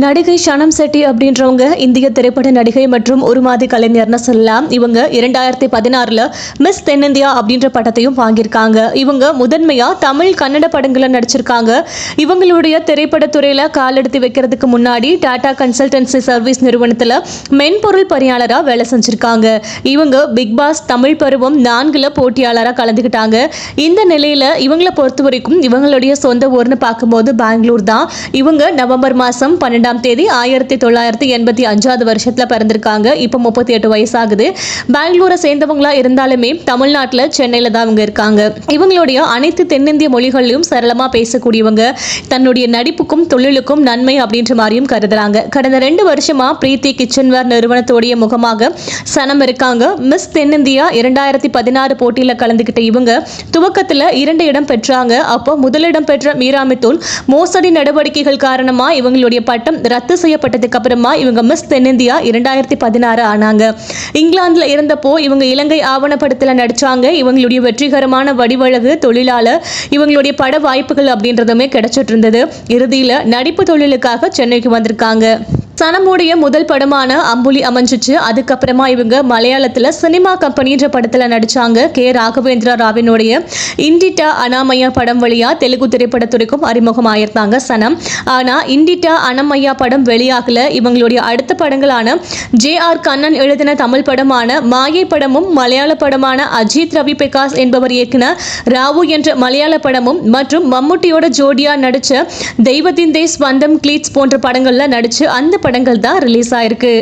நடிகை ஷனம் செட்டி அப்படின்றவங்க இந்திய திரைப்பட நடிகை மற்றும் உருமாதி கலைஞர்னு சொல்லலாம். இவங்க இரண்டாயிரத்தி பதினாறுல மிஸ் தென்னிந்தியா அப்படின்ற பட்டத்தையும் வாங்கியிருக்காங்க. இவங்க முதன்மையா தமிழ் கன்னட படங்களை நடிச்சிருக்காங்க. இவங்களுடைய திரைப்படத்துறையில காலெடுத்து வைக்கிறதுக்கு முன்னாடி டாடா கன்சல்டன்சி சர்வீஸ் நிறுவனத்துல மென்பொருள் பணியாளராக வேலை செஞ்சிருக்காங்க. இவங்க பிக் பாஸ் தமிழ் பருவம் நான்குல போட்டியாளராக கலந்துக்கிட்டாங்க இந்த நிலையில இவங்களை பொறுத்த வரைக்கும் இவங்களுடைய சொந்த ஊர்னு பார்க்கும்போது பெங்களூர் தான். இவங்க நவம்பர் மாதம் பன்னெண்டாம் தேதி ஆயிரத்தி தொள்ளாயிரத்தி எண்பத்தி அஞ்சாவது வருஷத்தில் பிறந்திருக்காங்க. இப்போ முப்பத்தி எட்டு வயசாகுது. பெங்களூரை சேர்ந்தவங்களா இருந்தாலுமே தமிழ்நாட்டில் சென்னையில் தான் அவங்க இருக்காங்க. இவங்களுடைய அனைத்து தென்னிந்திய மொழிகளிலும் சரளமாக பேசக்கூடியவங்க. தன்னுடைய நடிப்புக்கும் தொழிலுக்கும் நன்மை அப்படின்ற மாதிரியும் கருதுறாங்க. கடந்த ரெண்டு வருஷமா பிரீத்தி கிச்சன்வேர் நிறுவனத்தோடைய முகமாக சனம் இருக்காங்க. மிஸ் தென்னிந்தியா இரண்டாயிரத்தி பதினாறு போட்டியில் கலந்துக்கிட்ட இவங்க துவக்கத்தில் இரண்டு இடம் பெற்றாங்க. அப்போ முதலிடம் பெற்ற மீராமித்துல் மோசடி நடவடிக்கைகள் காரணமா இவங்களுடைய பட்டம் ரத்து செய்யப்பட்டதுக்கு அப்புறமா இவங்க மிஸ் தென்னிந்தியா இரண்டாயிரத்தி பதினாறு ஆனாங்க. இங்கிலாந்துல இருந்தப்போ இவங்க இலங்கை ஆவணப்படத்தில் நடிச்சாங்க. இவங்களுடைய வெற்றிகரமான வடிவழகு தொழிலாளர் இவங்களுடைய பட வாய்ப்புகள் அப்படின்றதுமே கிடைச்சிட்டு இருந்தது. இறுதியில நடிப்பு தொழிலுக்காக சென்னைக்கு வந்திருக்காங்க. சனமுடைய முதல் படமான அம்புலி அமைஞ்சிச்சு. அதுக்கப்புறமா இவங்க மலையாளத்தில் சினிமா கம்பெனின்ற படத்தில் நடித்தாங்க கே. ராகவேந்திரா ராவினுடைய இண்டிட்டா அனாமையா படம் வழியாக தெலுங்கு திரைப்படத்துறைக்கும் அறிமுகமாயிருந்தாங்க சனம். ஆனால் இண்டிட்டா அனமையா படம் வெளியாகல. இவங்களுடைய அடுத்த படங்களான ஜே. ஆர். கண்ணன் எழுதின தமிழ் படமான மாயை படமும் மலையாள படமான அஜித் ரவி பிரகாஷ் என்பவர் இயக்குன ராவு என்ற மலையாள படமும் மற்றும் மம்முட்டியோட ஜோடியா நடித்த தெய்வத்தின் தேஸ் வந்தம் கிளீட்ஸ் போன்ற படங்களில் நடித்து அந்த படங்கள் தான் ரிலீஸ் ஆயிருக்கு.